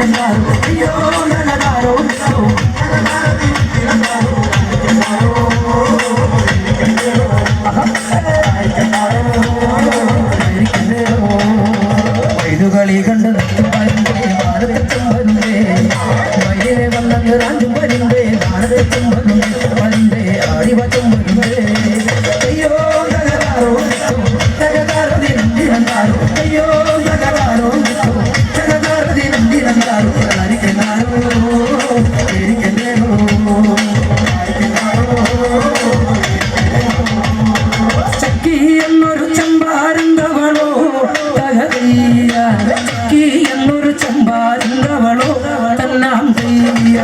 తిరగారు అయ్యో నన్నగారు വൈദുകളി കണ്ട് വരുമ്പേ ഭാരതത്തും വരുമ്പേ വൈദ്യരെ വന്നത് രാജും വരുമ്പേ ഭാരതത്തും വരുമ്പേ വരുമ്പേ ആദിവത്തും എന്നൊരു ചമ്പാരുന്തവളോ തകതയ്യ എന്നൊരു ചമ്പാരുന്തവളോ തന്നാം തയ്യ